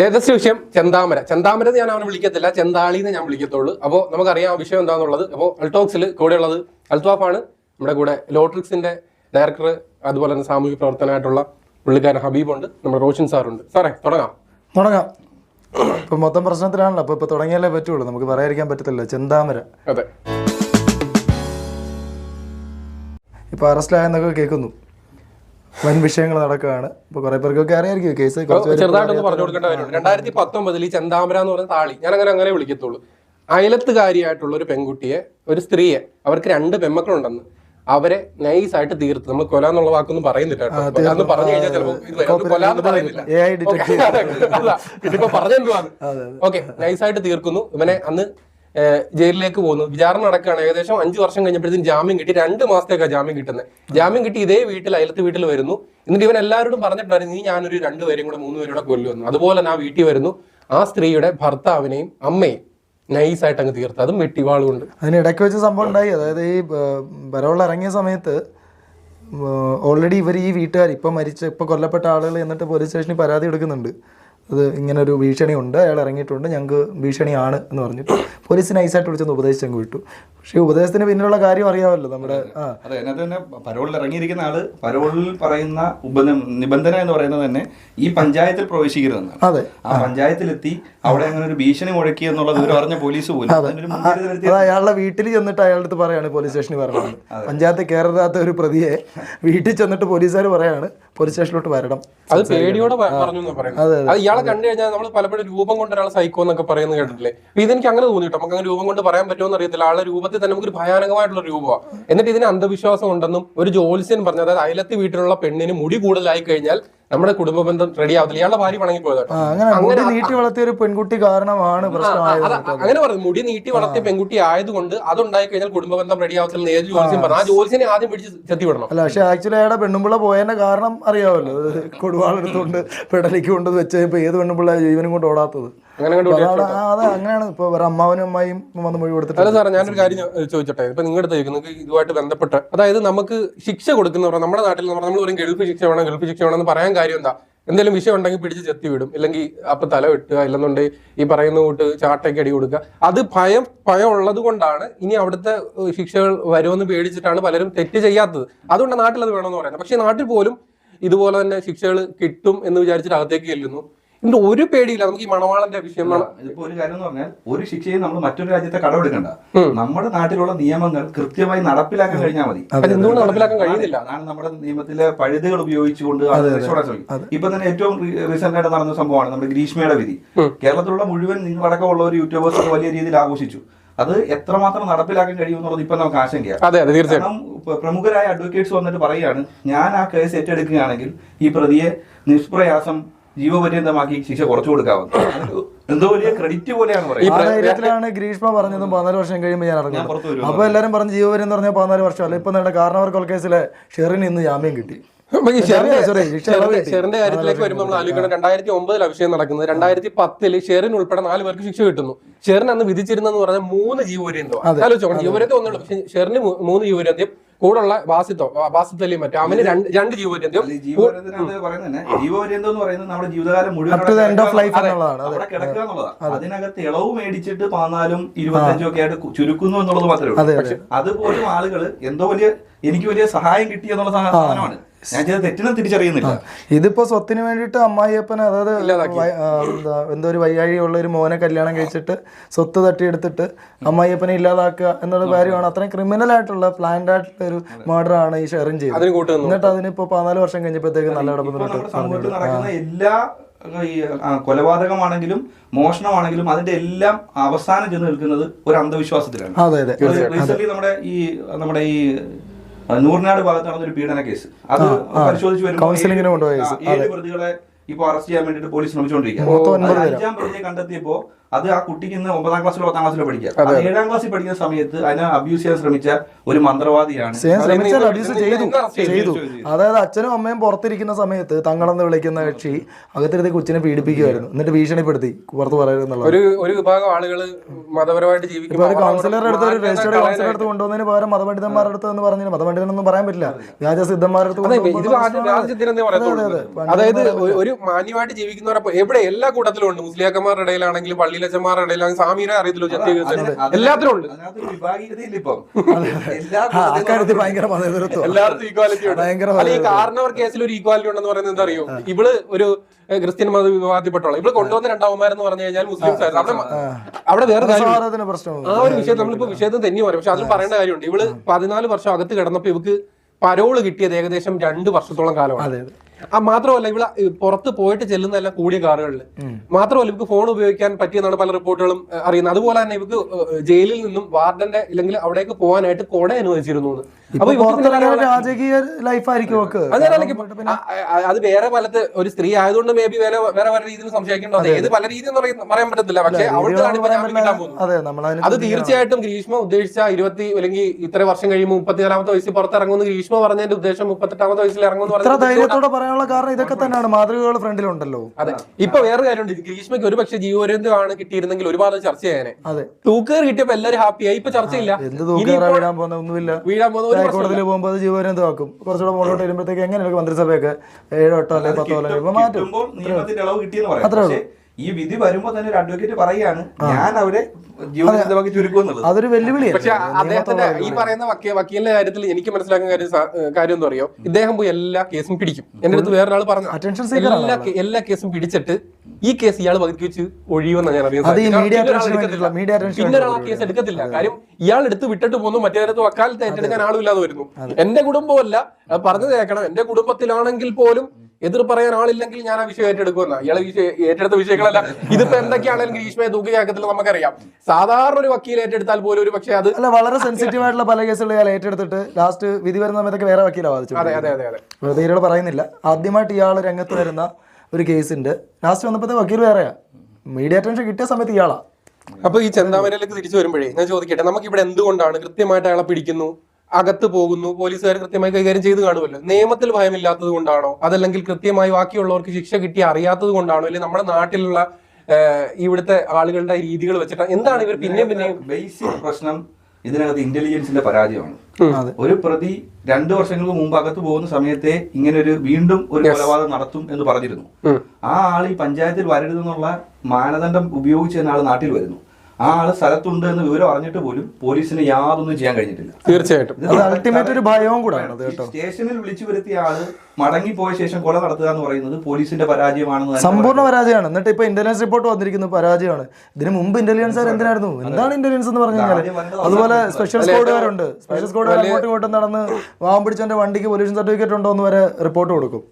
Latest വിഷയം ചെന്താമര. ചെന്താമര ഞാൻ അവനെ വിളിക്കത്തില്ല. ചെന്താളി എന്ന് ഞാൻ വിളിക്കത്തുള്ളൂ. അപ്പോൾ നമുക്കറിയാം വിഷയം എന്താണെന്നുള്ളത് അപ്പോൾ അൾട്ടോക്സിൽ കൂടെയുള്ളത് അൽത്വാഫാണ് നമ്മുടെ കൂടെ ലോട്രിക്സിന്റെ ഡയറക്ടർ അതുപോലെ തന്നെ സാമൂഹിക പ്രവർത്തനമായിട്ടുള്ള പുള്ളിക്കാരൻ ഹബീബുണ്ട്. നമ്മുടെ റോഷൻ സാറുണ്ട്. സാറേ തുടങ്ങാം. തുടങ്ങാം. ഇപ്പൊ മൊത്തം പ്രശ്നത്തിലാണല്ലോ. അപ്പൊ ഇപ്പൊ തുടങ്ങിയാലേ പറ്റുള്ളൂ. നമുക്ക് പറയാതിരിക്കാൻ പറ്റത്തില്ല ചെന്താമര. അതെ. ഇപ്പൊ അറസ്റ്റിലായെന്നൊക്കെ കേൾക്കുന്നു. വൻ വിഷയങ്ങൾ നടക്കുകയാണ്. ഇപ്പൊ കുറെ പേർക്കൊക്കെ അറിയായിരിക്കും കേസ് ചെറുതായിട്ടൊന്ന് പറഞ്ഞു കൊടുക്കേണ്ട കാര്യമുണ്ട്. രണ്ടായിരത്തി പത്തൊമ്പതിൽ ഈ ചെന്താമര എന്ന് പറഞ്ഞ താളി ഞാൻ അങ്ങനെ അങ്ങനെ വിളിക്കത്തുള്ളൂ. അയലത്തുകാരിയായിട്ടുള്ള ഒരു പെൺകുട്ടിയെ ഒരു സ്ത്രീയെ അവർക്ക് രണ്ട് പെമ്മക്കളുണ്ടെന്ന് അവരെ നൈസായിട്ട് തീർത്ത്. നമ്മൾ കൊല എന്നുള്ള വാക്കൊന്നും പറയുന്നില്ല. കൊല പറഞ്ഞു കഴിഞ്ഞാൽ ചിലപ്പോൾ. കൊല എന്ന് പറയുന്നില്ല. ഇതിപ്പോ പറഞ്ഞെന്തുവാണ് ഓക്കെ നൈസായിട്ട് തീർക്കുന്നു. ഇവനെ അന്ന് ജയിലിലേക്ക് പോകുന്നു. വിചാരണ നടക്കുകയാണ്. ഏകദേശം അഞ്ചു വർഷം കഴിഞ്ഞപ്പോഴത്തേക്കും ജാമ്യം കിട്ടി. രണ്ട് മാസത്തേക്കാണ് ജാമ്യം കിട്ടുന്നത് ജാമ്യം കിട്ടി ഇതേ വീട്ടിൽ അയലത്ത് വീട്ടിൽ വരുന്നു. എന്നിട്ട് ഇവൻ എല്ലാവരോടും പറഞ്ഞിട്ടുണ്ടായിരുന്നു നീ ഞാനൊരു രണ്ടുപേരും കൂടെ മൂന്ന് പേരും കൂടെ കൊല്ലുമെന്ന്. അതുപോലെ ആ വീട്ടിൽ വരുന്നു. ആ സ്ത്രീയുടെ ഭർത്താവിനെയും അമ്മയും നൈസായിട്ട് അങ്ങ് തീർത്ത്. അതും വെട്ടിവാളുകൊണ്ട്. അതിന് ഇടയ്ക്ക് വെച്ച സംഭവം ഉണ്ടായി. അതായത് ഈ വരവുള്ള ഇറങ്ങിയ സമയത്ത് ഓൾറെഡി ഇവർ ഈ വീട്ടുകാർ ഇപ്പം മരിച്ച ഇപ്പം കൊല്ലപ്പെട്ട ആളുകൾ എന്നിട്ട് പോലീസ് സ്റ്റേഷനിൽ പരാതി എടുക്കുന്നുണ്ട്. അത് ഇങ്ങനെ ഒരു ഭീഷണി ഉണ്ട് അയാൾ ഇറങ്ങിയിട്ടുണ്ട്. ഞങ്ങൾക്ക് ഭീഷണിയാണ് എന്ന് പറഞ്ഞിട്ട് പോലീസ് നൈസായിട്ട് വിളിച്ചൊന്ന് ഉപദേശിച്ചങ്ങ് വിട്ടു. പക്ഷേ ഉപദേശത്തിന് പിന്നിലുള്ള കാര്യം അറിയാമല്ലോ നമ്മുടെ ആ. അതെ അതിനകത്ത് തന്നെ പരോളിൽ ഇറങ്ങിയിരിക്കുന്ന ആൾ പരോളിൽ പറയുന്ന ഉപന നിബന്ധന എന്ന് പറയുന്നത് തന്നെ ഈ പഞ്ചായത്തിൽ പ്രവേശിക്കരുതെന്നാണ്. അതെ. ആ പഞ്ചായത്തിലെത്തി അവിടെ അങ്ങനെ ഒരു ഭീഷണി മുഴക്കി എന്നുള്ളത് ഇവർ അറിഞ്ഞ പോലീസ് പോലും അത്. അയാളുടെ വീട്ടിൽ ചെന്നിട്ട് അയാളുടെ അടുത്ത് പറയാണ് പോലീസ് സ്റ്റേഷനിൽ പറയുന്നത് പഞ്ചായത്ത് കയറാത്ത ഒരു പ്രതിയെ വീട്ടിൽ ചെന്നിട്ട് പോലീസുകാർ പറയാണ് പോലീസ് സ്റ്റേഷനിലോട്ട് വരണം. അത് പേടിയോടെ പറഞ്ഞു അതെ അതെ. അത് ഇയാളെ കണ്ടു കഴിഞ്ഞാൽ നമ്മൾ പലപ്പോഴും രൂപം കൊണ്ട് ഒരാൾ സൈക്കോ എന്നൊക്കെ പറയുന്നത് കേട്ടിട്ടില്ലേ? ഇതെനിക്ക് അങ്ങനെ തോന്നിട്ടോ നമുക്ക് അങ്ങനെ രൂപം കൊണ്ട് പറയാൻ പറ്റുമോ അറിയത്തില്ല ആളെ രൂപത്തിൽ തന്നെ നമുക്കൊരു ഭയാനകമായിട്ടുള്ള രൂപമാണ് എന്നിട്ട് ഇതിന് അന്ധവിശ്വാസം ഉണ്ടെന്നും ഒരു ജോത്സ്യൻ പറഞ്ഞു അതായത് അയലത്തെ വീട്ടിലുള്ള പെണ്ണിന് മുടി കൂടുതലായി കഴിഞ്ഞാൽ നമ്മുടെ കുടുംബ ബന്ധം റെഡി ആവത്തില്ല. ഇയാളുടെ ഭാര്യ പണങ്ങി പോയത് അങ്ങനെ മുടി നീട്ടി വളർത്തിയ ഒരു പെൺകുട്ടി കാരണമാണ് പ്രശ്നമായത് അങ്ങനെ പറഞ്ഞു. മുടി നീട്ടി വളർത്തിയ പെൺകുട്ടി ആയതുകൊണ്ട് അതുണ്ടായി കഴിഞ്ഞാൽ കുടുംബ ബന്ധം റെഡി ആവത്തില്ല ഏത് പറഞ്ഞു. ആ ജോലിസിനെ ആദ്യം പിടിച്ച് ചെത്തി വിടണം അല്ല പക്ഷെ ആക്ച്വലി അയാളുടെ പെണ്ണുമ്പിള്ള പോയതിന്റെ കാരണം അറിയാമല്ലോ. കൊടുവാളെടുത്തുകൊണ്ട് പെടലിക്ക് കൊണ്ട് വെച്ച് ഇപ്പൊ ഏത് പെണ്ണുമ്പിള്ള ജീവനും കൊണ്ട് ഓടാത്തത്? അതെ അങ്ങനെയാണ്. ഇപ്പൊ വേറെ അമ്മാവനും അമ്മായും വന്ന് മൊഴി കൊടുത്തിട്ട് അല്ല സാറേ ഞാനൊരു കാര്യം ചോദിച്ചോട്ടെ? ഇപ്പൊ നിങ്ങളുടെ അടുത്ത് നിങ്ങൾക്ക് ഇതുമായിട്ട് ബന്ധപ്പെട്ട് അതായത് നമുക്ക് ശിക്ഷ കൊടുക്കുന്നവർ നമ്മുടെ നാട്ടിൽ നമ്മൾ നമ്മൾ പറയും ഗൾഫ് ശിക്ഷ വേണം ഗൾഫ് ശിക്ഷ വേണം എന്ന് പറയാൻ കാര്യം എന്താ? എന്തെങ്കിലും വിഷയം ഉണ്ടെങ്കിൽ പിടിച്ച് ചെത്തി വിടും. ഇല്ലെങ്കിൽ അപ്പൊ തല വെട്ടുക ഇല്ലെന്നുണ്ടെങ്കിൽ ഈ പറയുന്ന കൂട്ട് ചാട്ടയ്ക്ക് അടി കൊടുക്കുക. അത് ഭയം ഭയം ഉള്ളത് കൊണ്ടാണ് ഇനി അവിടുത്തെ ശിക്ഷകൾ വരുമെന്ന് പേടിച്ചിട്ടാണ് പലരും തെറ്റ് ചെയ്യാത്തത്. അതുകൊണ്ട് നാട്ടിൽ അത് വേണമെന്ന് പറയുന്നത് പക്ഷേ നാട്ടിൽ പോലും ഇതുപോലെ തന്നെ ശിക്ഷകൾ കിട്ടും എന്ന് വിചാരിച്ചിട്ട് അകത്തേക്ക് ചെല്ലുന്നു. ഇതിന്റെ ഒരു പേടിയില്ല. നമുക്ക് ഈ മണവാളന്റെ വിഷയം ഇപ്പൊ ഇതിപ്പോ ഒരു കാര്യം എന്ന് പറഞ്ഞാൽ ഒരു ശിക്ഷയും നമ്മൾ മറ്റൊരു രാജ്യത്തെ കടമെടുക്കണ്ട. നമ്മുടെ നാട്ടിലുള്ള നിയമങ്ങൾ കൃത്യമായി നടപ്പിലാക്കാൻ കഴിഞ്ഞാൽ മതി. എന്തുകൊണ്ട് നടപ്പിലാക്കാൻ കഴിയുന്നില്ല? അതാണ് നമ്മുടെ നിയമത്തിലെ പഴുതുകൾ ഉപയോഗിച്ചുകൊണ്ട് ഇപ്പൊ തന്നെ ഏറ്റവും റീസെന്റ് ആയിട്ട് നടന്ന സംഭവമാണ് നമ്മുടെ ഗ്രീഷ്മയുടെ വിധി. കേരളത്തിലുള്ള മുഴുവൻ നിങ്ങളടക്കമുള്ള ഒരു യൂട്യൂബേഴ്സ് വലിയ രീതിയിൽ ആഘോഷിച്ചു. അത് എത്രമാത്രം നടപ്പിലാക്കാൻ കഴിയുമെന്നുള്ളത് ഇപ്പൊ നമുക്ക് ആശങ്കയാണ് അതെ അതെ തീർച്ചയായും കാരണം പ്രമുഖരായ അഡ്വക്കേറ്റ്സ് വന്നിട്ട് പറയുകയാണ് ഞാൻ ആ കേസ് ഏറ്റെടുക്കുകയാണെങ്കിൽ ഈ പ്രതിയെ നിഷ്പ്രയാസം ജീവപര്യന്തമാക്കി ശിക്ഷ കുറച്ചു കൊടുക്കാവുന്നത് എന്തോ വലിയ ക്രെഡിറ്റ് പോലെയാണ് പറയുന്നത്. ഗ്രീഷ്മ പറഞ്ഞതും പതിനാല് വർഷം കഴിയുമ്പോൾ ഞാൻ ഇറങ്ങും അപ്പൊ എല്ലാരും പറഞ്ഞ ജീവപര്യം എന്ന് പറഞ്ഞാൽ പതിനാല് വർഷം. അല്ല ഇപ്പൊ നേടെ കാരണവർ കൊലക്കേസിലെ ഷെറിന് ഇന്ന് ജാമ്യം കിട്ടി. ഷെറിന്റെ കാര്യത്തിലേക്ക് വരുമ്പോൾ നമ്മൾ ആലോചിക്കണം. രണ്ടായിരത്തി ഒമ്പതിൽ അഭിഷേകം നടക്കുന്നത് രണ്ടായിരത്തി പത്തിൽ ഷെറിൻ ഉൾപ്പെടെ നാല് പേർക്ക് ശിക്ഷ കിട്ടുന്നു. ഷെറിൻ അന്ന് വിധിച്ചിരുന്നെന്ന് പറഞ്ഞാൽ മൂന്ന് ജീവപര്യന്തം ആലോചിച്ചോണം ജീവപര്യന്തം ഒന്നുള്ളൂ പക്ഷെ ഷെറിന് മൂന്ന് ജീവപര്യന്തം. കൂടെയുള്ള വാസിത്തോ വാസിത്തല്ലിയും മറ്റും അവന് രണ്ട് രണ്ട് ജീവപര്യന്തം. ജീവപര്യന്തം എന്ന് പറയുന്നത് നമ്മുടെ ജീവിതകാലം മുഴുവൻ അതിനകത്ത് ഇളവ് മേടിച്ചിട്ട് പതിനാലും ഇരുപത്തഞ്ചും ഒക്കെ ആയിട്ട് ചുരുക്കുന്നു എന്നുള്ളത് മാത്രമേ ഉള്ളൂ. പക്ഷെ അതുപോലും ആളുകൾ എന്തോ വലിയ എനിക്ക് വലിയ സഹായം കിട്ടി എന്നുള്ള സാധനമാണ്. ഞാൻ ചെയ്ത തെറ്റിനെ തിരിച്ചറിയുന്നില്ല ഇതിപ്പോ സ്വത്തിന് വേണ്ടിയിട്ട് അമ്മായിയപ്പനെ അതായത് എന്താ ഒരു വയ്യാഴിയുള്ള ഒരു മോനെ കല്യാണം കഴിച്ചിട്ട് സ്വത്ത് തട്ടിയെടുത്തിട്ട് അമ്മായിയപ്പനെ ഇല്ലാതാക്കുക എന്നുള്ള കാര്യമാണ്. അത്രയും ക്രിമിനൽ ആയിട്ടുള്ള പ്ലാൻഡ് ആയിട്ടുള്ള ഒരു മർഡർ ആണ് ഈ ഷെറിൻ ചെയ്തത്. എന്നിട്ട് അതിനിപ്പോ പതിനാല് വർഷം കഴിഞ്ഞപ്പോഴത്തേക്ക് നല്ല ഇടപെടുന്ന എല്ലാ ഈ കൊലപാതകമാണെങ്കിലും മോഷണമാണെങ്കിലും അതിന്റെ എല്ലാം അവസാനം ചെന്ന് നിൽക്കുന്നത് ഒരു അന്ധവിശ്വാസത്തിലാണ്. അതെ അതെ. നമ്മുടെ ഈ നമ്മുടെ ഈ നൂറിനാട് ഭാഗത്ത് നടന്ന ഒരു പീഡന കേസ്. അത് പരിശോധിച്ച് വരുമ്പോൾ ഏഴ് പ്രതികളെ ഇപ്പൊ അറസ്റ്റ് ചെയ്യാൻ വേണ്ടിട്ട് പോലീസ് ശ്രമിച്ചുകൊണ്ടിരിക്കുകയാണ്. പേരാ. അഞ്ചാം പ്രതിയെ കണ്ടെത്തിയപ്പോ അത് ആ കുട്ടിക്ക് ഇന്ന് ഒമ്പതാം ക്ലാസ്സിലോ പത്താം ക്ലാസ്സിലോ പഠിക്കുക. അത് ഏഴാം ക്ലാസ്സിൽ പഠിക്കുന്ന സമയത്ത് അതിനെ അബ്യൂസ് ചെയ്യാൻ ശ്രമിച്ച ഒരു മന്ത്രവാദിയാണ്. ചെയ്തു. അതായത് അച്ഛനും അമ്മയും പുറത്തിരിക്കുന്ന സമയത്ത് തങ്ങളെന്ന് വിളിക്കുന്ന കക്ഷി അകത്തിരുത്തി കൊച്ചിനെ പീഡിപ്പിക്കുമായിരുന്നു എന്നിട്ട് ഭീഷണിപ്പെടുത്തി പുറത്ത് പറയുന്നുള്ള ഒരു ഒരു വിഭാഗം ആളുകൾ മതപരമായിട്ട് ജീവിക്കുമ്പോൾ കൗൺസിലറുടെ അടുത്ത് ഒരു രജിസ്റ്റർ കൗൺസിലർ അടുത്ത് കൊണ്ടുവന്നതിന് പകരം മതപണ്ഡിതന്മാരുടെ അടുത്ത് എന്ന് പറഞ്ഞു മതപണ്ഡിതനൊന്നും പറയാൻ പറ്റില്ല. വ്യാജ സിദ്ധന്മാരുടെ അടുത്ത്. അതായത് ഒരു- മാന്യമായിട്ട് ജീവിക്കുന്നവരപ്പോ എവിടെ എല്ലാ കൂട്ടത്തിലും ഉണ്ട്. മുസ്ലിയാക്കന്മാരുടെ ഇടയിലാണെങ്കിലും പള്ളിയിലച്ചന്മാരുടെ ഇടയിലാണെങ്കിലും സാമീനെ അറിയത്തില്ലോ ചെത്തി അതിന് അതിന് എല്ലാത്തിലും ഉണ്ട്. അതിനകത്തൊരു വിഭാഗീയതയില്ല ഇപ്പം. എല്ലാ ആ, അക്കാര്യത്തിൽ ഭയങ്കര എല്ലായിടത്തും ഈക്വാലിറ്റി ഉണ്ട്. ഭയങ്കര അല്ല ഈ കാരണവർ കേസിൽ ഒരു ഈക്വാലിറ്റി ഉണ്ടെന്ന് പറയുന്നത് എന്താ അറിയോ? ഇവൾ ഒരു ക്രിസ്ത്യൻ മത വിഭാഗത്തിൽപ്പെട്ടുള്ള ഇവൾ കൊണ്ടുവന്ന രണ്ടാമന്മാരെന്ന് പറഞ്ഞു കഴിഞ്ഞാൽ മുസ്ലിംസ് ആയിരുന്നു. അവിടെ വേറെ ആ ഒരു വിഷയം നമ്മളിപ്പോ വിഷയത്തിൽ തന്നെ പറയും. പക്ഷെ അതിൽ പറയേണ്ട കാര്യമുണ്ട്. ഇവൾ പതിനാല് വർഷം അകത്ത് കിടന്നപ്പോ ഇവക്ക് പരോൾ കിട്ടിയത് ഏകദേശം രണ്ട് വർഷത്തോളം കാലമാണ്. ആ മാത്രമല്ല ഇവിടെ പുറത്ത് പോയിട്ട് ചെല്ലുന്നതെല്ലാം കൂടിയ കാറുകളിൽ മാത്രമല്ല ഇവർക്ക് ഫോൺ ഉപയോഗിക്കാൻ പറ്റിയെന്നാണ് പല റിപ്പോർട്ടുകളും അറിയുന്നത്. അതുപോലെ തന്നെ ഇവർക്ക് ജയിലിൽ നിന്നും വാർഡന്റെ ഇല്ലെങ്കിൽ അവിടേക്ക് പോകാനായിട്ട് കൊട അനുവദിച്ചിരുന്നു രാജകീയ ലൈഫായിരിക്കും അത് വേറെ പലത്ത് ഒരു സ്ത്രീ ആയതുകൊണ്ട് മേ ബി വേറെ വേറെ പല രീതിയിൽ സംശയിക്കേണ്ടത് ഏത് പല രീതിയിൽ പറയാൻ പറ്റത്തില്ല. പക്ഷെ അവിടുത്തെ അതെ തീർച്ചയായിട്ടും ഗ്രീഷ്മ ഉദ്ദേശിച്ച ഇരുപത്തി അല്ലെങ്കിൽ ഇത്ര വർഷം കഴിയുമ്പോൾ മുപ്പത്തിനാലാമത്തെ വയസ്സിൽ പുറത്തിറങ്ങുമെന്ന് ഗ്രീഷ്മ പറഞ്ഞതിന്റെ ഉദ്ദേശം മുപ്പത്തെട്ടാമത്തെ വയസ്സിൽ പറഞ്ഞത് ധൈര്യത്തോടെ പറയാനുള്ള കാരണം ഇതൊക്കെ തന്നെയാണ്. മാതൃകകൾ ഫ്രണ്ടിലുണ്ടല്ലോ. അതെ. ഇപ്പൊ വേറെ കാര്യമുണ്ട്. ഗ്രീഷ്മയ്ക്ക് ഒരു പക്ഷേ കിട്ടിയിരുന്നെങ്കിൽ ഒരുപാട് ചർച്ച ചെയ്യാനെ അതെ. തൂക്കേർ കിട്ടിയപ്പോ എല്ലാവരും ഹാപ്പിയായി ഇപ്പൊ ചർച്ചയില്ല. വീഴാൻ പോകുന്ന ഒന്നുമില്ല. വീഴാൻ പോകുന്ന. ഹൈക്കോടതിയിൽ പോകുമ്പോൾ അത് ജീവപര്യന്തമാക്കും. കുറച്ചുകൂടെ മുകളിലോട്ട് വരുമ്പോഴത്തേക്ക് എങ്ങനെയാണ് മന്ത്രിസഭയൊക്കെ ഏഴോ എട്ടോ അല്ലെങ്കിൽ പത്തോ അല്ലെങ്കിൽ മാറ്റും അത്രേ പക്ഷേ ഈ വിധി വരുമ്പോ തന്നെ ഒരു അഡ്വക്കേറ്റ് പറയാണ് ഞാൻ അവിടെ ജീവിതമാക്കി ചുരുക്കുന്നുള്ളത് അതൊരു വെല്ലുവിളിയാണ് പക്ഷെ അദ്ദേഹത്തിന്റെ ഈ പറയുന്ന വക്കീ- വക്കീലിന്റെ കാര്യത്തിൽ എനിക്ക് മനസ്സിലാക്കുന്ന കാര്യം കാര്യം എന്താ അറിയോ ഇദ്ദേഹം പോയി എല്ലാ കേസും പിടിക്കും. എന്റെ അടുത്ത് വേറൊരാൾ പറഞ്ഞു അറ്റൻഷൻ എല്ലാ എല്ലാ കേസും പിടിച്ചിട്ട് ഈ കേസ് ഇയാൾ പതുക്കി വെച്ച് ഒഴിയുമെന്നാണ് ഞാൻ അറിയുന്നത്. പിന്നെ ആ കേസ് എടുക്കത്തില്ല. കാര്യം ഇയാൾ എടുത്ത് വിട്ടിട്ട് പോകുന്നു മറ്റേടത്ത് വക്കാലത്ത് ഏറ്റെടുക്കാൻ ആളുമില്ലാതെ വരുന്നു. എന്റെ കുടുംബമല്ല പറഞ്ഞു കേൾക്കണം. എന്റെ കുടുംബത്തിലാണെങ്കിൽ പോലും എതിർ പറയാൻ ആളില്ലെങ്കിൽ ഞാൻ ആ വിഷയം ഏറ്റെടുക്കുമെന്ന ഇയാളെ വിഷയം ഏറ്റെടുത്ത വിഷയങ്ങളല്ല. ഇതിപ്പോ എന്തൊക്കെയാണെങ്കിൽ ഗ്രീഷ്മയെ തൂക്കിയാക്കത്തില്ല നമുക്കറിയാം. സാധാരണ ഒരു വക്കീൽ ഏറ്റെടുത്താൽ പോലും ഒരു പക്ഷേ അത് അല്ല വളരെ സെൻസിറ്റീവ് ആയിട്ടുള്ള പല കേസുകൾ ഇയാൾ ഏറ്റെടുത്തിട്ട് ലാസ്റ്റ് വിധി വരുന്ന സമയത്തൊക്കെ വേറെ വക്കീലാണ് വാദിച്ചു അതെ അതെ അതെ അതെ. വെറുതെ ഇയാൾ പറയുന്നില്ല. ആദ്യമായിട്ട് ഇയാൾ രംഗത്ത് വരുന്ന ഒരു കേസിന്റെ ലാസ്റ്റ് വന്നപ്പോഴത്തെ വക്കീൽ വേറെയാ. മീഡിയ അറ്റൻഷൻ കിട്ടിയ സമയത്ത് ഇയാളാ. അപ്പൊ ഈ ചെന്താമരയിലേക്ക് തിരിച്ചു വരുമ്പോഴേ ഞാൻ ചോദിക്കട്ടെ നമുക്ക് ഇവിടെ എന്തുകൊണ്ടാണ് കൃത്യമായിട്ട് അയാളെ പിടിക്കുന്നു? അകത്ത് പോകുന്നു പോലീസുകാർ കൃത്യമായി കൈകാര്യം ചെയ്തു കാണുമല്ലോ. നിയമത്തിൽ ഭയമില്ലാത്തത് കൊണ്ടാണോ? അതല്ലെങ്കിൽ കൃത്യമായി ബാക്കിയുള്ളവർക്ക് ശിക്ഷ കിട്ടി അറിയാത്തത് കൊണ്ടാണോ? അല്ലെങ്കിൽ നമ്മുടെ നാട്ടിലുള്ള ഇവിടുത്തെ ആളുകളുടെ രീതികൾ വെച്ചിട്ട് എന്താണ് ഇവർ പിന്നെയും പിന്നെ ബേസിക് പ്രശ്നം ഇതിനകത്ത് ഇന്റലിജൻസിന്റെ പരാജയമാണ്. ഒരു പ്രതി രണ്ടു വർഷങ്ങൾക്ക് മുമ്പ് അകത്ത് പോകുന്ന സമയത്തെ ഇങ്ങനെ ഒരു വീണ്ടും ഒരു കൊലപാതകം നടത്തും എന്ന് പറഞ്ഞിരുന്നു. ആ ആൾ ഈ പഞ്ചായത്തിൽ വരരുതെന്നുള്ള മാനദണ്ഡം ഉപയോഗിച്ച് തന്നെ ആൾ നാട്ടിൽ വരുന്നു. ആ ആൾ സ്ഥലത്തുണ്ട് എന്ന് വിവരം അറിഞ്ഞിട്ട് പോലും പോലീസിന് യാതൊന്നും ചെയ്യാൻ കഴിഞ്ഞിട്ടില്ല. തീർച്ചയായിട്ടും. അത് അൾട്ടിമേറ്റ് ഒരു ഭയവും കൂടാണ് കേട്ടോ. സ്റ്റേഷനിൽ വിളിച്ചു വരുത്തിയ ആൾ മടങ്ങി പോയ ശേഷം കൊല നടത്തുക എന്ന് പറയുന്നത് പോലീസിന്റെ പരാജയമാണെന്ന് സമ്പൂർണ പരാജയമാണ്. എന്നിട്ട് ഇപ്പൊ ഇന്റലിജൻസ് റിപ്പോർട്ട് വന്നിരിക്കുന്നു പരാജയമാണ്. ഇതിന് മുമ്പ് ഇന്റലിജൻസ് എന്തിനായിരുന്നു? എന്താണ് ഇന്റലിജൻസ് എന്ന് പറഞ്ഞു കഴിഞ്ഞാൽ അതുപോലെ സ്പെഷ്യൽ സ്ക്വാഡുകാരുണ്ട് സ്പെഷ്യൽ സ്ക്വാഡ് അങ്ങോട്ടും ഇങ്ങോട്ടും നടന്ന് വാഹം പിടിച്ചവന്റെ വണ്ടിക്ക് പൊല്യൂഷൻ സർട്ടിഫിക്കറ്റ് ഉണ്ടോ എന്ന് വരെ റിപ്പോർട്ട് കൊടുക്കും.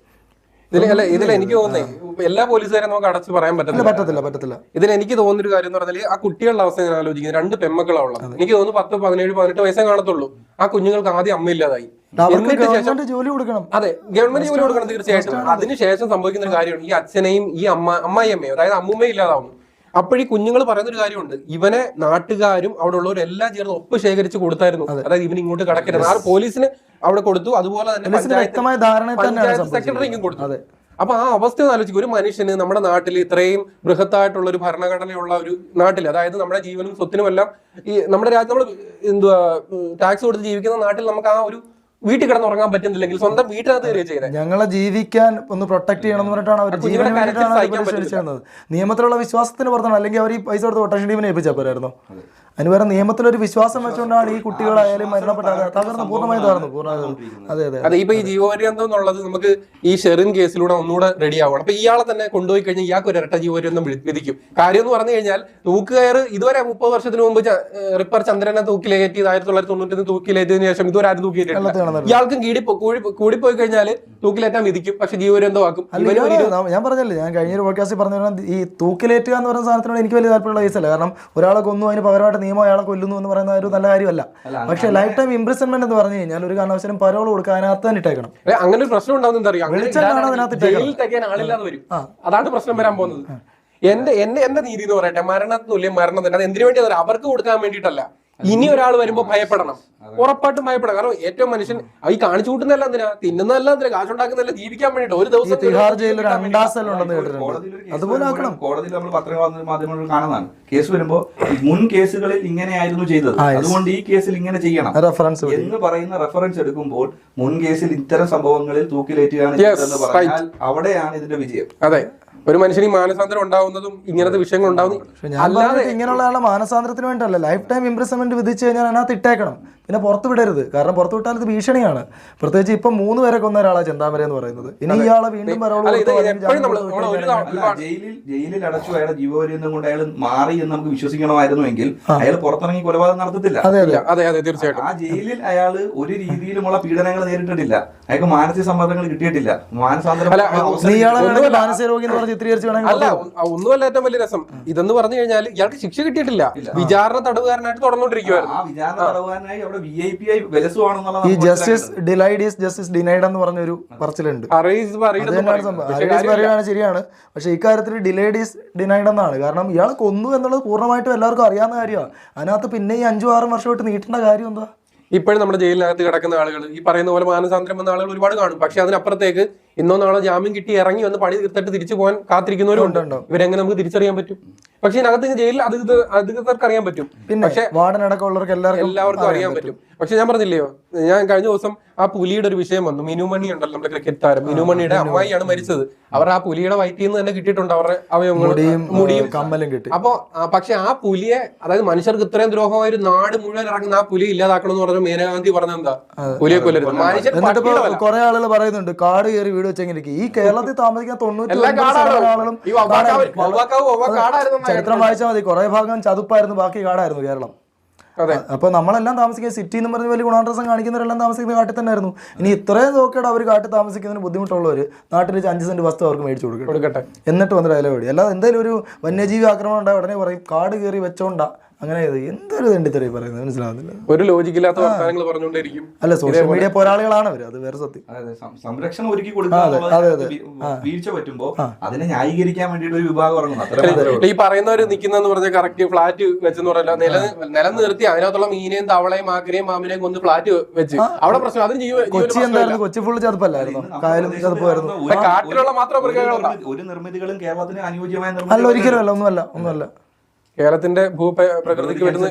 ഇതിൽ അല്ല ഇതിൽ എനിക്ക് തോന്നുന്നത് എല്ലാ പോലീസുകാരും നമുക്ക് അടച്ചു പറയാൻ പറ്റില്ല പറ്റത്തില്ല. പറ്റത്തില്ല പറ്റത്തില്ല. ഇതിൽ എനിക്ക് തോന്നുന്ന ഒരു കാര്യം എന്ന് പറഞ്ഞാൽ ആ കുട്ടികളുടെ അവസ്ഥ ഞാൻ ആലോചിക്കുന്നത് രണ്ട് പെമ്മക്കളാണ് ഉള്ളത്. എനിക്ക് തോന്നുന്നു പത്ത് പതിനേഴ് പതിനെട്ട് വയസ്സേ കാണത്തുള്ളൂ. ആ കുഞ്ഞുങ്ങൾക്ക് ആദ്യം അമ്മയില്ലാതായി എന്നിട്ട് ജോലി കൊടുക്കണം. അതെ ഗവൺമെന്റ് ജോലി കൊടുക്കണം തീർച്ചയായിട്ടും. അതിനുശേഷം സംഭവിക്കുന്ന ഒരു കാര്യമാണ് ഈ അച്ഛനെയും ഈ അമ്മ അമ്മായി അമ്മയും അതായത് അമ്മൂമ്മയും ഇല്ലാതാവുന്നു. അപ്പോഴീ കുഞ്ഞുങ്ങൾ പറയുന്ന ഒരു കാര്യമുണ്ട്. ഇവനെ നാട്ടുകാരും അവിടെ ഉള്ളവരും എല്ലാം ചേർന്ന് ഒപ്പ് ശേഖരിച്ച് കൊടുത്തായിരുന്നു. അതായത് ഇവൻ ഇങ്ങോട്ട് കടക്കരുത്. ആ പോലീസിന് അവിടെ കൊടുത്തു. അതുപോലെ തന്നെ സെക്രട്ടറിക്കും കൊടുത്തു. അപ്പൊ ആ അവസ്ഥ ആലോചിക്കും. ഒരു മനുഷ്യന് നമ്മുടെ നാട്ടിൽ ഇത്രയും ബൃഹത്തായിട്ടുള്ള ഒരു ഭരണഘടനയുള്ള ഒരു നാട്ടിൽ അതായത് നമ്മുടെ ജീവനും സ്വത്തിനും എല്ലാം ഈ നമ്മുടെ രാജ്യം നമ്മൾ എന്തുവാ ടാക്സ് കൊടുത്ത് ജീവിക്കുന്ന നാട്ടിൽ നമുക്ക് ആ ഒരു വീട്ടിൽ കിടന്നുറങ്ങാൻ പറ്റുന്നില്ലെങ്കിൽ സ്വന്തം വീട്ടിനകത്ത് കയറി ചെയ്യുന്നത് ഞങ്ങളെ ജീവിക്കാൻ ഒന്ന് പ്രൊട്ടക്ട് ചെയ്യണം എന്ന് പറഞ്ഞിട്ടാണ് അവർ ജീവന് വേണ്ടിയിട്ടാണ് നിയമത്തിലുള്ള വിശ്വാസത്തിന് പുറത്താണ്. അല്ലെങ്കിൽ അവർ ഈ പൈസ കൊടുത്ത് പ്രൊട്ടക്ഷൻ ടീമിനെ ഏൽപ്പിച്ചാൽ പോരായിരുന്നു. അതിന് വേറെ നിയമത്തിലൊരു വിശ്വാസം വെച്ചുകൊണ്ടാണ് ഈ കുട്ടികളായാലും മരണപ്പെട്ടത്. തകർന്ന് പൂർണമായി തകർന്നു പൂർണമായി അതെ അതെ അതെ ഇപ്പൊ ഈ ജീവപര്യന്തം എന്നുള്ളത് നമുക്ക് ഈ ഷെറിൻ കേസിലൂടെ ഒന്നുകൂടെ റെഡി ആവണം. അപ്പൊ ഇയാളെ തന്നെ കൊണ്ടുപോയി കഴിഞ്ഞാൽ ഇയാൾക്ക് ഒരു ഇരട്ട ജീവപര്യന്തം വിധി- വിധിക്കും. കാര്യം എന്ന് പറഞ്ഞു കഴിഞ്ഞാൽ തൂക്കുകയർ ഇതുവരെ മുപ്പത് വർഷത്തിന് മുമ്പ് റിപ്പർ ചന്ദ്രനെ തൂക്കിലേറ്റിയത് ആയിരത്തി തൊള്ളായിരത്തി തൊണ്ണൂറ്റി തൂക്കിലേറ്റിയതിനു ശേഷം ഇതുവരെ ആരും തൂക്കിയിട്ടില്ല. ഇയാൾക്കും കീടി കൂടി കൂടിപ്പോയി കഴിഞ്ഞാൽ തൂക്കിലേറ്റാൻ വിധിക്കും പക്ഷെ ജീവപര്യന്തമാക്കും. ഞാൻ പറഞ്ഞല്ലേ ഞാൻ കഴിഞ്ഞ ഒരു പോഡ്കാസ്റ്റിൽ പറഞ്ഞ ഈ തൂക്കിലേറ്റുക എന്ന് പറയുന്ന സാധനത്തിനോട് എനിക്ക് വലിയ താല്പര്യമുള്ള കേസല്ല കാരണം ഒരാളെ കൊന്നു അതിന് പകരമായിട്ട് നിയമം അയാളെ കൊല്ലുന്നു എന്ന് പറയുന്ന ഒരു നല്ല കാര്യമല്ല. പക്ഷെ ലൈഫ് ടൈം ഇംപ്രിസൺമെന്റ് എന്ന് പറഞ്ഞു കഴിഞ്ഞാൽ ഒരു കാരണവശാലും പരോൾ കൊടുക്കുക അതിനകത്ത് തന്നെ ഇട്ടേക്കണം. അങ്ങനെ ഒരു പ്രശ്നം ഉണ്ടാവുന്ന വരും. അതാണ് പ്രശ്നം വരാൻ പോകുന്നത്. എന്റെ എന്റെ എന്റെ നീതി എന്ന് പറയട്ടെ മരണത്തുല്യം മരണം തന്നെ. അത് എന്തിനു വേണ്ടി അവർക്ക് കൊടുക്കാൻ വേണ്ടിയിട്ടല്ല. ഇനി ഒരാൾ വരുമ്പോ ഭയപ്പെടണം. ഉറപ്പായിട്ടും ഭയപ്പെടണം. കാരണം ഏറ്റവും മനുഷ്യൻ ഈ കാണിച്ചു കൂട്ടുന്നതല്ല എന്തിനാ? തിന്നുന്നതല്ല എന്തിനാ? കാശുണ്ടാക്കുന്നതല്ല ജീവിക്കാൻ വേണ്ടിട്ട് ഒരു ദിവസം തിഹാർ ജയിലിൽ ഒരു അണ്ടാസൽ ഉണ്ടെന്ന് കോടതിയിൽ കേട്ടിട്ടുണ്ട്. അതുപോലെ ആക്കണം. കോടതിയിൽ നമ്മൾ പത്രങ്ങൾ മാധ്യമങ്ങൾ കാണുന്നതാണ്. കേസ് വരുമ്പോ ഈ മുൻ കേസുകളിൽ ഇങ്ങനെയായിരുന്നു ചെയ്തത്. അതുകൊണ്ട് ഈ കേസിൽ ഇങ്ങനെ ചെയ്യണം റെഫറൻസ് എന്ന് പറയുന്ന റെഫറൻസ് എടുക്കുമ്പോൾ മുൻ കേസിൽ ഇത്തരം സംഭവങ്ങളിൽ തൂക്കിലേറ്റുകയാണ് പറഞ്ഞാൽ അവിടെയാണ് ഇതിന്റെ വിജയം. അതെ. ഒരു മനുഷ്യന് മാനസാന്തരം ഉണ്ടാവുന്നതും ഇങ്ങനത്തെ വിഷയങ്ങൾ ഉണ്ടാവുന്നു അല്ലാതെ ഇങ്ങനെയുള്ള ആളെ മാനസാന്തരത്തിന് വേണ്ടിയല്ല ലൈഫ് ടൈം ഇംപ്രസ്മെന്റ് വിധിച്ചു കഴിഞ്ഞാൽ അതിനകത്ത് ഇട്ടേക്കണം. പിന്നെ പുറത്ത് വിടരുത്. കാരണം പുറത്ത് വിട്ടാൽ ഇത് ഭീഷണിയാണ്. പ്രത്യേകിച്ച് ഇപ്പം മൂന്ന് പേരെ കൊന്ന ഒരാളാണ് ചെന്താമര എന്ന് പറയുന്നത്. ഇനി ഇയാളെ വീണ്ടും ജയിലിൽ ജയിലിൽ അടച്ചു അയാളെ ജീവപര്യന്തം കൊണ്ട് അയാൾ മാറി എന്ന് നമുക്ക് വിശ്വസിക്കണമായിരുന്നുവെങ്കിൽ അയാൾ പുറത്തിറങ്ങി കൊലപാതകം നടത്തത്തില്ല അതെ അതെ. അതെ തീർച്ചയായിട്ടും. ആ ജയിലിൽ അയാൾ ഒരു രീതിയിലുമുള്ള പീഡനങ്ങൾ നേരിട്ടിട്ടില്ല. അയാൾക്ക് മാനസിക സമ്മർദ്ദങ്ങൾ കിട്ടിയിട്ടില്ല. മാനസാന്തരം അല്ല, ഒന്നുമല്ല ഏറ്റവും വലിയ രസം. ഇതെന്ന് പറഞ്ഞു കഴിഞ്ഞാൽ ഇയാൾക്ക് ശിക്ഷ കിട്ടിയിട്ടില്ല. വിചാരണ തടവുകാരനായിട്ട് തുടർന്നുകൊണ്ടിരിക്കുകയായിരുന്നു ആ വിചാരണ തടവുകാരനായി അവിടെ ഈ justice delayed is justice denied എന്ന് പറഞ്ഞൊരു പറച്ചിലുണ്ട്. പറയുകയാണ് ശരിയാണ്. പക്ഷെ ഇക്കാര്യത്തിൽ ഡിലൈഡ് ഈസ് ഡിനൈഡ് എന്നാണ്. കാരണം ഇയാൾ കൊന്നു എന്നുള്ളത് പൂർണമായിട്ടും എല്ലാവർക്കും അറിയാവുന്ന കാര്യമാണ്. അതിനകത്ത് പിന്നെ ഈ അഞ്ചും ആറും വർഷമായിട്ട് നീട്ടേണ്ട കാര്യം എന്താ ഇപ്പോഴും നമ്മുടെ ജയിലിനകത്ത് കിടക്കുന്ന ആളുകൾ ഈ പറയുന്ന പോലെ മാനസാന്തരം വന്ന ആളുകൾ ഒരുപാട് കാണും. പക്ഷെ അതിനപ്പുറത്തേക്ക് ഇന്നോ നാളോ ജാമ്യം കിട്ടി ഇറങ്ങി വന്ന് പണി തീർത്തിട്ട് തിരിച്ചു പോകാൻ കാത്തിരിക്കുന്നവരും ഉണ്ടോ. ഇവരെങ്ങനെ നമുക്ക് തിരിച്ചറിയാൻ പറ്റും? പക്ഷെ ഇതിനകത്ത് ജയിലിൽ അധികൃതർ അധികൃതർക്ക് അറിയാൻ പറ്റും. പക്ഷെ വാർഡൻ അടക്കമുള്ളവർക്ക് എല്ലാവർക്കും എല്ലാവർക്കും അറിയാൻ പറ്റും. പക്ഷെ ഞാൻ പറഞ്ഞില്ലയോ? ഞാൻ കഴിഞ്ഞ ദിവസം ആ പുലിയുടെ ഒരു വിഷയം വന്നു. മിനുമണി ഉണ്ടല്ലോ നമ്മുടെ ക്രിക്കറ്റ് താരം. മിനുമണിയുടെ അമ്മായിയാണ് മരിച്ചത്. അവർ ആ പുലിയുടെ വയറ്റിൽ നിന്ന് തന്നെ കിട്ടിയിട്ടുണ്ട് അവരുടെ അവയവങ്ങൾ. മുടിയും കമ്മലും കിട്ടി. അപ്പൊ പക്ഷെ ആ പുലിയെ അതായത് മനുഷ്യർക്ക് ഇത്രയും ദ്രോഹമായ ഒരു നാട് മുഴുവൻ ഇറങ്ങുന്ന ആ പുലി ഇല്ലാതാക്കണം എന്ന് പറഞ്ഞ മേനകാന്തി പറഞ്ഞ എന്താ? പുലിയെ കൊല്ലരുത്. മനുഷ്യർ കുറെ ആളുകൾ പറയുന്നുണ്ട് കാട് കയറി വീട് വെച്ചെങ്ങനെ ഈ കേരളത്തിൽ താമസിക്കുന്ന തൊണ്ണൂറ്റി ആളുകളും ചരിത്രം വായിച്ചാൽ മതി. കുറെ ഭാഗം ചതുപ്പായിരുന്നു ബാക്കി കാടായിരുന്നു കേരളം. അപ്പൊ നമ്മളെല്ലാം താമസിക്കുന്ന സിറ്റി എന്ന് പറഞ്ഞ വലിയ ഗുണാന്തരസം കാണിക്കുന്നവരെല്ലാം താമസിക്കുന്ന കാട്ടിൽ തന്നെ ആയിരുന്നു ഇനി ഇത്രയും നോക്കിയിട്ട് അവർ കാട്ടിൽ താമസിക്കുന്നതിന് ബുദ്ധിമുട്ടുള്ളവർ നാട്ടിൽ വെച്ച് അഞ്ച് സെന്റ് വസ്തു അവർക്ക് മേടിച്ചു കൊടുക്കും കൊടുക്കട്ടെ. എന്നിട്ട് വന്നിട്ട് അതിലെ വേടി അല്ലാതെ എന്തെങ്കിലും ഒരു വന്യജീവി ആക്രമണം ഉണ്ടായ ഉടനെ പറയും കാട് കയറി വെച്ചോണ്ടാ. അങ്ങനെ ഇത് എന്തൊരു തെണ്ടിത്തറി പറയുന്നത്? മനസ്സിലാവുന്നില്ല. ഒരു ലോജിക്കില്ലാത്ത വർത്തമാനങ്ങൾ പറഞ്ഞുകൊണ്ടിരിക്കും അല്ല സോഷ്യൽ മീഡിയ പോരാളികളാണ് അവർ അത് വേറെ സത്യം. സംരക്ഷണം ഒരുക്കി കൊടുക്കുക വീഴ്ച പറ്റുമ്പോ അതിനെ ന്യായീകരിക്കാൻ വേണ്ടിയിട്ട് ഒരു വിഭാഗം ഇറങ്ങുന്നു. ഈ പറയുന്നവർ നിൽക്കുന്നെന്ന് പറഞ്ഞ കറക്റ്റ് ഫ്ലാറ്റ് വെച്ചെന്ന് പറഞ്ഞാൽ നില നിലം നിർത്തി അതിനകത്തുള്ള മീനെയും തവളയും ആക്കിനെയും മാമിനെയും കൊന്ന് ഫ്ലാറ്റ് വെച്ച്. അവിടെ പ്രശ്നം അതിന് ജീവ കൊച്ചി. എന്തായിരുന്നു? കൊച്ചി ഫുള്ള് ചതുപ്പല്ലായിരുന്നു? കായലും ചതുപ്പായിരുന്നു കാട്ടിലുള്ള മാത്രം ഒരു മൃഗങ്ങളല്ല. ഒരു നിർമ്മിതികളും കേരളത്തിന് അനുയോജ്യമായ അല്ല ഒരിക്കലും അല്ല ഒന്നുമല്ല ഒന്നുമല്ല. കേരളത്തിന്റെ ഭൂപ്രകൃതിക്ക് വരുന്ന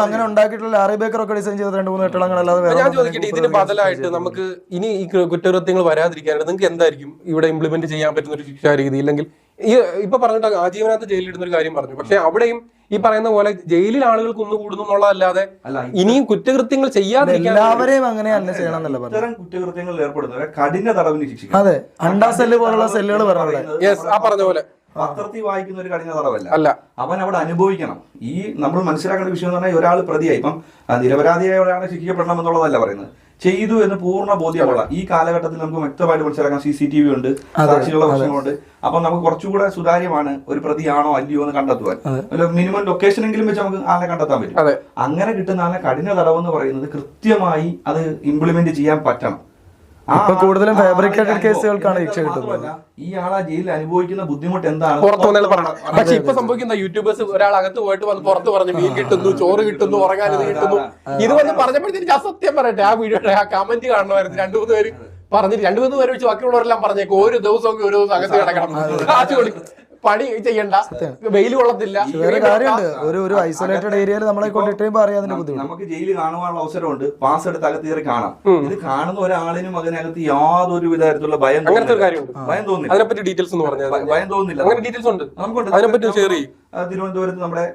അങ്ങനെ ഉണ്ടാക്കിയിട്ടുള്ള ബേക്കർ ഒക്കെ ഡിസൈൻ ചെയ്ത രണ്ട് മൂന്ന് കെട്ടിടങ്ങൾ അല്ലാതെ വേറെ ഞാൻ ചോദിക്കട്ടെ ഇതിന് ബദലായിട്ട് നമുക്ക് ഇനി ഈ കുറ്റകൃത്യങ്ങൾ വരാതിരിക്കാനായിട്ട് നിങ്ങൾക്ക് എന്തായിരിക്കും ഇവിടെ ഇംപ്ലിമെന്റ് ചെയ്യാൻ പറ്റുന്ന ഒരു ശിക്ഷാ രീതി? ഇല്ലെങ്കിൽ ഈ ഇപ്പൊ പറഞ്ഞിട്ട് ജയിലിൽ ജയിലിടുന്ന ഒരു കാര്യം പറഞ്ഞു. പക്ഷെ അവിടെയും ഈ പറയുന്ന പോലെ ജയിലിൽ ആളുകൾ കുന്നുകൂടുന്നു എന്നുള്ളതല്ലാതെ അല്ലാതെ ഇനിയും കുറ്റകൃത്യങ്ങൾ ചെയ്യാതിരിക്കാൻ എല്ലാവരെയും അങ്ങനെയല്ല ചെയ്യണം എന്നല്ല പറഞ്ഞു ഇത്തരം കുറ്റകൃത്യങ്ങളിൽ ഏർപ്പെടുന്നവരെ കഠിന തടവിന് ശിക്ഷിക്കും അതെ അണ്ടാ സെല്ല് പോലുള്ള സെല്ലുകൾ പറയുന്നത് യെസ് ആ പറഞ്ഞ പോലെ. പത്രത്തിൽ വായിക്കുന്ന ഒരു കഠിന തടവല്ല. അല്ല. അവൻ അവിടെ അനുഭവിക്കണം. ഈ നമ്മൾ മനസ്സിലാക്കേണ്ട വിഷയം എന്ന് പറഞ്ഞാൽ ഒരാൾ പ്രതിയായി. ഇപ്പം നിരപരാധിയായ ഒരാളെ ശിക്ഷിക്കപ്പെടണം എന്നുള്ളതല്ല പറയുന്നത്. ചെയ്തു എന്ന് പൂർണ ബോധ്യമുള്ള ഈ കാലഘട്ടത്തിൽ നമുക്ക് വ്യക്തമായിട്ട് മനസ്സിലാക്കാം. സി സി ടി വി ഉണ്ട് സാക്ഷികളുടെ വശങ്ങളുണ്ട്. അപ്പൊ നമുക്ക് കുറച്ചുകൂടെ സുതാര്യമാണ് ഒരു പ്രതിയാണോ അല്ലയോ എന്ന് കണ്ടെത്തുവാൻ. മിനിമം ലൊക്കേഷൻ എങ്കിലും വെച്ച് നമുക്ക് ആളെ കണ്ടെത്താൻ പറ്റും. അങ്ങനെ കിട്ടുന്ന ആളെ കഠിന തടവെന്ന് പറയുന്നത് കൃത്യമായി അത് ഇംപ്ലിമെന്റ് ചെയ്യാൻ പറ്റണം. ഇപ്പൊ കൂടുതലും ഫാബ്രിക്കേറ്റഡ്. കേസുകൾക്കാണ് ശിക്ഷ കിട്ടുന്നത്. ഈ ആളാ ജയിലിൽ അനുഭവിക്കുന്ന ബുദ്ധിമുട്ട് എന്താണ്? പുറത്തു വന്നാൽ പറയണം. പക്ഷെ ഇപ്പൊ സംഭവിക്കുന്ന യൂട്യൂബേഴ്സ് ഒരാൾ അകത്ത് പോയിട്ട് വന്ന് പുറത്ത് പറഞ്ഞു മീൻ കിട്ടുന്നു ചോറ് കിട്ടുന്നു ഉറങ്ങാൻ ഇത് കിട്ടുന്നു. ഇത് വന്ന് പറഞ്ഞപ്പോഴത്തേക്ക് ആ സത്യം പറയട്ടെ ആ വീഡിയോ ആ കമന്റ് കാണണമായിരുന്നു രണ്ടു മൂന്ന് പേര് പറഞ്ഞിട്ട് രണ്ടു മൂന്ന് പേര് വെച്ച് ബാക്കിയുള്ളവരെല്ലാം പറഞ്ഞേക്കും. ഒരു ദിവസം ഒരു ദിവസം അകത്ത് കിടക്കണം. കാശ് കൊടുക്കും പണി ചെയ്യണ്ട. വെയിൽ കൊള്ളത്തില്ല. വേറെ കാര്യമുണ്ട്. ഒരു ഒരു ഐസൊലേറ്റഡ് ഏരിയയിൽ നമ്മളെ കൊണ്ട് ഇട്ടുമ്പോ അറിയാം അതിന്റെ ബുദ്ധിമുട്ട്. നമുക്ക് ജയിലിൽ കാണുവാനുള്ള അവസരമുണ്ട്. പാസ് എടുത്ത് അകത്ത് കയറി കാണാം. ഇത് കാണുന്ന ഒരാളിനും അതിനകത്ത് യാതൊരു വിധത്തിലുള്ള ഭയം അങ്ങനത്തെ കാര്യമുണ്ട്. ഭയം തോന്നില്ല. അതിനെപ്പറ്റി ഡീറ്റെയിൽസ് എന്ന് പറഞ്ഞാൽ ഭയം തോന്നുന്നില്ല അങ്ങനെ ഡീറ്റെയിൽസ് ഉണ്ട്. നമുക്കുണ്ട്. അതിനെപ്പറ്റി ഷെയർ ചെയ്യും. തിരുവനന്തപുരത്ത് നമ്മുടെ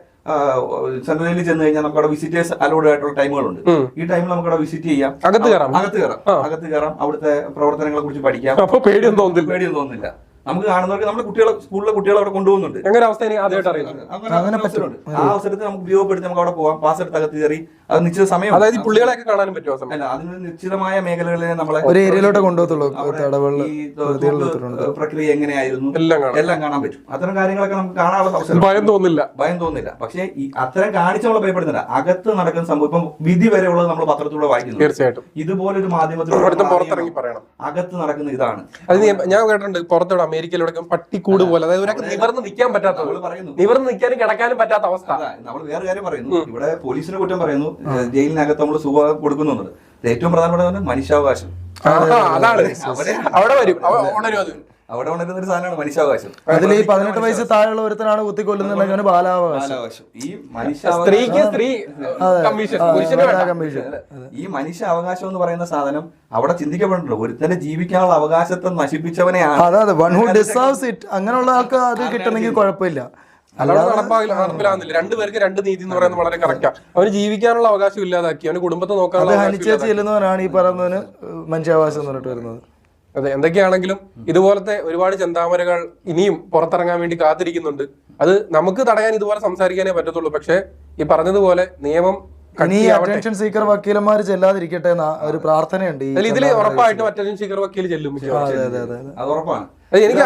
സെൻട്രലിൽ ചെന്ന് കഴിഞ്ഞാൽ നമുക്ക് അവിടെ വിസിറ്റേഴ്സ് അലോഡ് ആയിട്ടുള്ള ടൈമുകളുണ്ട്. ഈ ടൈമിൽ നമുക്ക് അവിടെ വിസിറ്റ് ചെയ്യാം. അകത്ത് കയറാം. അകത്ത് കയറാം. അകത്ത് കയറാം. അവിടുത്തെ പ്രവർത്തനങ്ങളെ കുറിച്ച് പഠിക്കാം. പേടിയൊന്നും തോന്നുന്നില്ല പേടിയൊന്നും തോന്നുന്നില്ല നമുക്ക് കാണുന്നവർക്ക് നമ്മുടെ കുട്ടികളെ സ്കൂളിലെ കുട്ടികളെ അവിടെ കൊണ്ടുപോകുന്നുണ്ട്. അങ്ങനെ അവസ്ഥ ആ അവസരത്തിൽ നമുക്ക് ഉപയോഗപ്പെടുത്തി നമുക്ക് അവിടെ പോവാം. പാസ് എടുത്ത് അകത്ത് കയറി അത് നിശ്ചിത സമയം അതായത് പുള്ളികളെയൊക്കെ കാണാനും പറ്റുമോ സമയം അല്ല അതിന് നിശ്ചിതമായ മേഖലകളിൽ നമ്മളെ ഒരു ഏരിയയിലോട്ട് കൊണ്ടുപോകത്തുള്ളൂ. പ്രക്രിയ എങ്ങനെയായിരുന്നു? എല്ലാം എല്ലാം കാണാൻ പറ്റും. അത്തരം കാര്യങ്ങളൊക്കെ നമുക്ക് കാണാനുള്ള അവസരം ഭയം തോന്നില്ല. ഭയം തോന്നില്ല. പക്ഷേ ഈ അത്തരം കാണിച്ച് നമ്മൾ ഭയപ്പെടുന്നില്ല. അകത്ത് നടക്കുന്ന സംഭവം ഇപ്പം വിധി വരെയുള്ളത് നമ്മൾ പത്രത്തിലൂടെ വായിക്കുന്നു. തീർച്ചയായിട്ടും. ഇതുപോലൊരു മാധ്യമത്തിൽ മാധ്യമത്തിലൂടെ പുറത്തിറങ്ങി പറയണം. അകത്ത് നടക്കുന്ന ഇതാണ്. അത് ഞാൻ കേട്ടിട്ടുണ്ട് പുറത്തോടെ അമേരിക്കയിലൂടെ പട്ടിക്കൂട് പോലെ. അതായത് ഒരാൾക്ക് നിവർന്ന് നിൽക്കാൻ പറ്റാത്ത നിവർന്ന് നിൽക്കാനും കിടക്കാനും പറ്റാത്ത അവസ്ഥ. നമ്മൾ വേറെ കാര്യം പറയുന്നു. ഇവിടെ പോലീസിനെ കുറ്റം പറയുന്നു. ജയിലിനകത്ത് നമ്മൾ സുഖം കൊടുക്കുന്നുണ്ട്. ഏറ്റവും പ്രധാനപ്പെട്ട മനുഷ്യാവകാശം. അതാണ്. അവിടെ വരും. അവിടെ ഉണരുന്ന ഒരു സാധനമാണ് മനുഷ്യാവകാശം. അതിൽ ഈ പതിനെട്ട് വയസ്സ് താഴെയുള്ള ഒരുത്തനാണ് കുത്തിക്കൊല്ലുന്നുണ്ടെങ്കിൽ ബാലാവകാശം. ഈ മനുഷ്യ സ്ത്രീ കമ്മീഷൻ. ഈ മനുഷ്യ അവകാശം എന്ന് പറയുന്ന സാധനം അവിടെ ചിന്തിക്കപ്പെട്ടിട്ടുണ്ട്. ഒരുത്തന്റെ ജീവിക്കാനുള്ള അവകാശത്തെ നശിപ്പിച്ചവനെയാണ്. അതെ അതെ. വൺ ഹു ഡിസേർവ്സ് ഇറ്റ് അങ്ങനെയുള്ള ആൾക്ക് അത് കിട്ടണമെങ്കിൽ കുഴപ്പമില്ല. അതവിടെ നടപ്പാകില്ല നടപ്പിലാകുന്നില്ല. രണ്ടുപേർക്ക് രണ്ട് നീതി എന്ന് പറയുന്നത് വളരെ കറക്റ്റാ അവന് ജീവിക്കാനുള്ള അവകാശം ഇല്ലാതാക്കി. അവന് കുടുംബത്തെ നോക്കാനുള്ള അവകാശം ഹനിച്ചേച്ച് ചെല്ലുന്നവനാണ് ഈ പറയുന്നതിന് മനുഷ്യാവകാശം എന്ന് പറഞ്ഞിട്ട് വരുന്നത്. അതെ എന്തൊക്കെയാണെങ്കിലും ഇതുപോലത്തെ ഒരുപാട് ചെന്താമരകൾ ഇനിയും പുറത്തിറങ്ങാൻ വേണ്ടി കാത്തിരിക്കുന്നുണ്ട്. അത് നമുക്ക് തടയാൻ ഇതുപോലെ സംസാരിക്കാനേ പറ്റത്തുള്ളൂ. പക്ഷേ ഈ പറഞ്ഞതുപോലെ നിയമം ഇനി അറ്റൻഷൻ സീക്കർ വക്കീലന്മാർ ചെല്ലാതിരിക്കട്ടെ എന്ന ഒരു പ്രാർത്ഥനയുണ്ട് ഇതിൽ ഇതിൽ ഉറപ്പായിട്ടും അറ്റൻഷൻ സീക്കർ വക്കീൽ ചെല്ലും അതെ അതെ അതെ. അതെ ഉറപ്പാണ്. എനിക്ക്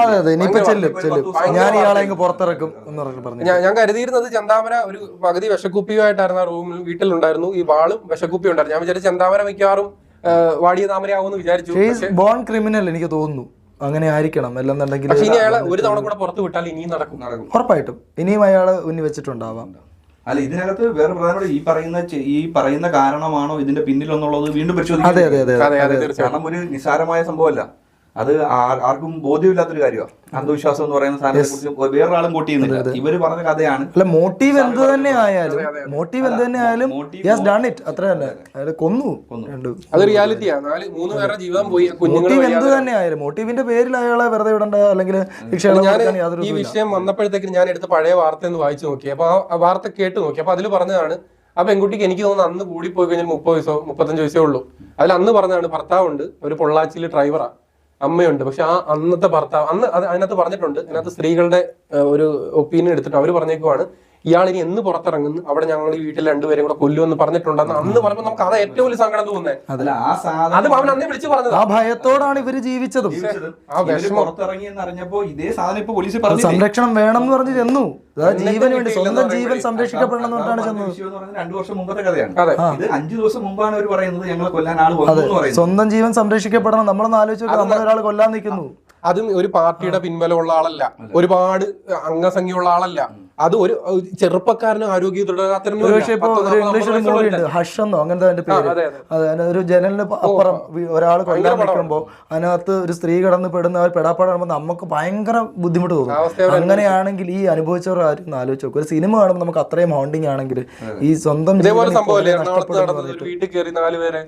അതെ അതെ ഇനിയിപ്പോ ചെല്ലും. ചെല്ലും. ഞാൻ ഇയാളെ ഇങ്ങ് പുറത്തിറക്കും എന്ന് പറഞ്ഞു പറഞ്ഞു. ഞാൻ കരുതിയിരുന്നത് ചന്താമര ഒരു പകുതി വിഷക്കുപ്പിയുമായിട്ടായിരുന്നു ആ റൂമിൽ വീട്ടിലുണ്ടായിരുന്നു. ഈ വാളും വിഷക്കുപ്പിയും ഉണ്ടായിരുന്നു. ഞാൻ വിചാരിച്ചു ചന്താമര മിക്കവാറും വാടിയ താമരയാവുമെന്ന് വിചാരിച്ചു. ബോൺ ക്രിമിനൽ എനിക്ക് തോന്നുന്നു. അങ്ങനെ ആയിരിക്കണം. അല്ലെന്നുണ്ടെങ്കിൽ പക്ഷെ ഇനി അയാൾ ഒരു തവണ കൂടെ പുറത്ത് വിട്ടാൽ ഇനിയും നടക്കും. നടക്കും. ഉറപ്പായിട്ടും. ഇനിയും അയാൾ ഉന്നി വെച്ചിട്ടുണ്ടാവാം. അല്ല ഇതിനകത്ത് വേറെ പ്രധാനപ്പെട്ട ഈ പറയുന്ന ഈ പറയുന്ന കാരണമാണോ ഇതിന്റെ പിന്നിലെന്നുള്ളത് വീണ്ടും തീർച്ചയായും കാരണം ഒരു നിസ്സാരമായ സംഭവമല്ല. അത് ആർക്കും ബോധ്യമില്ലാത്തൊരു കാര്യമാണ് അന്ധവിശ്വാസം എന്ന് പറയുന്ന സാധനത്തെ കുറിച്ച് വേറൊരാളും ചെയ്യുന്നില്ല. ഇവർ പറഞ്ഞ കഥയാണ് അല്ല മോട്ടീവ് എന്ത് തന്നെ ആയാലും മോട്ടീവ് എന്ത് തന്നെ ആയാലും ഡൺ ഇറ്റ് അത്ര തന്നെ. അയാൾ കൊന്നു. അത് റിയാലിറ്റിയാണ് നാല് മൂന്ന് പേരുടെ ജീവൻ പോയി കുഞ്ഞുങ്ങൾ മോട്ടീവ് എന്ത് തന്നെ ആയാലും മോട്ടീവിന്റെ പേരിൽ അയാളെ വെറുതെ വിടണ്ട അല്ലെങ്കിൽ ഈ വിഷയം വന്നപ്പോഴത്തേക്കും ഞാൻ എടുത്ത പഴയ വാർത്ത എന്ന് വായിച്ചു നോക്കി. അപ്പൊ ആ- വാർത്ത കേട്ട് നോക്കി. അപ്പൊ അതിൽ പറഞ്ഞതാണ് ആ പെൺകുട്ടിക്ക് എനിക്ക് തോന്നുന്നു അന്ന് കൂടി പോയി കഴിഞ്ഞാൽ മുപ്പത് വയസ്സോ മുപ്പത്തഞ്ച് വയസ്സേ ഉള്ളൂ. അതിൽ അന്ന് പറഞ്ഞതാണ് ഭർത്താവുണ്ട് ഒരു പൊള്ളാച്ചിയിൽ ഡ്രൈവറാ അമ്മയുണ്ട്. പക്ഷെ ആ അന്നത്തെ ഭർത്താവ് അന്ന് അത് അതിനകത്ത് പറഞ്ഞിട്ടുണ്ട്. അതിനകത്ത് സ്ത്രീകളുടെ ഒരു ഒപ്പീനിയൻ എടുത്തിട്ട് അവർ പറഞ്ഞേക്കുവാണ്. ഇയാൾ ഇനി എന്ന് പുറത്തിറങ്ങുന്നു? അവിടെ ഞങ്ങൾ ഈ വീട്ടിൽ രണ്ടുപേരും കൂടെ കൊല്ലുമെന്ന് പറഞ്ഞിട്ടുണ്ടെന്ന് അന്ന് പറഞ്ഞപ്പോൾ നമുക്ക് അത് ഏറ്റവും വലിയ സങ്കടം തോന്നുന്നത് അത് അവൻ അന്നേ വിളിച്ചു പറഞ്ഞത്. ആ ഭയത്തോടാണ് ഇവർ ജീവിച്ചതും. ജീവിച്ചത്. ആ വിഷമം. പുറത്തിറങ്ങി എന്ന് അറിഞ്ഞപ്പോ ഇതേ സാധനം ഇപ്പൊ പോലീസ് പറഞ്ഞു സംരക്ഷണം വേണം എന്ന് പറഞ്ഞ് ചെന്നു. അതാ ജീവന് വേണ്ടി സ്വന്തം ജീവൻ സംരക്ഷിക്കപ്പെടണം എന്ന് പറഞ്ഞാണ് ചെന്നത്. രണ്ടു വർഷം മുമ്പത്തെ കഥയാണ്. അതെ. ഇത് അഞ്ചു ദിവസം മുമ്പാണ് അവർ പറയുന്നത് ഞങ്ങളെ കൊല്ലാൻ ആൾ വന്നു എന്ന് പറയുന്നത്. സ്വന്തം ജീവൻ സംരക്ഷിക്കപ്പെടണം. നമ്മളൊന്ന് ആലോചിച്ച് നമ്മളൊരാൾ കൊല്ലാൻ നിൽക്കുന്നു. അതും ഒരു പാർട്ടിയുടെ പിൻബലമുള്ള ആളല്ല. ഒരുപാട് അംഗസംഖ്യയുള്ള ആളല്ല. അത് ഒരു ചെറുപ്പക്കാരന് ആരോഗ്യം തുടരാത്തരം ഹഷ് എന്നോ അങ്ങനത്തെ അതിന്റെ പേര്. അതെ, ഒരു ജനലിന് അപ്പുറം ഒരാൾ കൊല്ലാൻ നിൽക്കുമ്പോ അതിനകത്ത് ഒരു സ്ത്രീ കടന്ന് പെടുന്ന ഒരു പെടാപ്പാട് നമുക്ക് ഭയങ്കര ബുദ്ധിമുട്ട് തോന്നും. അങ്ങനെയാണെങ്കിൽ ഈ അനുഭവിച്ചവർ ആരും ആലോചിച്ച് നോക്കും. ഒരു സിനിമ കാണുമ്പോൾ നമുക്ക് അത്രയും ഹോണ്ടിങ് ആണെങ്കിൽ ഈ സ്വന്തം വീട്ടിൽ കയറി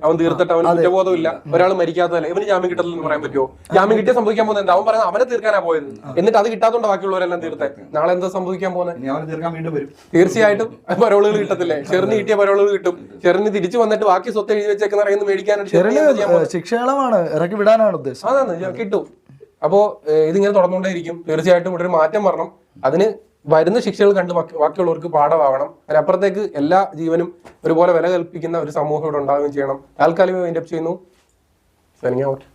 അവൻ തീർത്തിട്ട് അവൻ കുറ്റബോധമില്ല. ഒരാൾ മരിക്കാത്തതല്ല? ഇവന് ജാമ്യം കിട്ടത്തില്ലെന്ന് പറയാൻ പറ്റുമോ? ജാമ്യം കിട്ടിയ സംഭവിക്കാൻ പോകുന്നത് അവൻ പറയുന്നത് അവനെ തീർക്കാനാ പോയത്. എന്നിട്ട് അത് കിട്ടാത്തോണ്ട് ബാക്കിയുള്ളവരെല്ലാം തീർത്തെ. നാളെ എന്താ സംഭവിക്കാൻ പോകുന്നത്? ഇനി അവനെ തീർക്കാൻ വീണ്ടും വരും. തീർച്ചയായിട്ടും പരോളുകൾ കിട്ടത്തില്ലേ? ചെറിന് കിട്ടിയ പരോളുകൾ കിട്ടും. ചെറിന് തിരിച്ചു വന്നിട്ട് ബാക്കി സ്വത്ത് എഴുതി വെച്ചേക്കുന്ന അറിയുന്ന മേടിക്കാനായിട്ട് ശിക്ഷകളമാണ് ഇറക്കി വിടാനാണ് ഉദ്ദേശം. അതാണ് കിട്ടും. അപ്പോ ഇതിങ്ങനെ തുടർന്നുകൊണ്ടേയിരിക്കും. തീർച്ചയായിട്ടും ഇവിടെ ഒരു മാറ്റം വരണം. അതിന് വരുന്ന ശിക്ഷകൾ കണ്ട് ബാക്കി- ബാക്കിയുള്ളവർക്ക് പാഠമാവണം. അതിനപ്പുറത്തേക്ക് എല്ലാ ജീവനും ഒരുപോലെ വില കൽപ്പിക്കുന്ന ഒരു സമൂഹം ഇവിടെ ഉണ്ടാവുകയും ചെയ്യണം. താൽക്കാലികമായി വൈൻഡപ്പ് ചെയ്യുന്നു. സനിങ് ഔട്ട്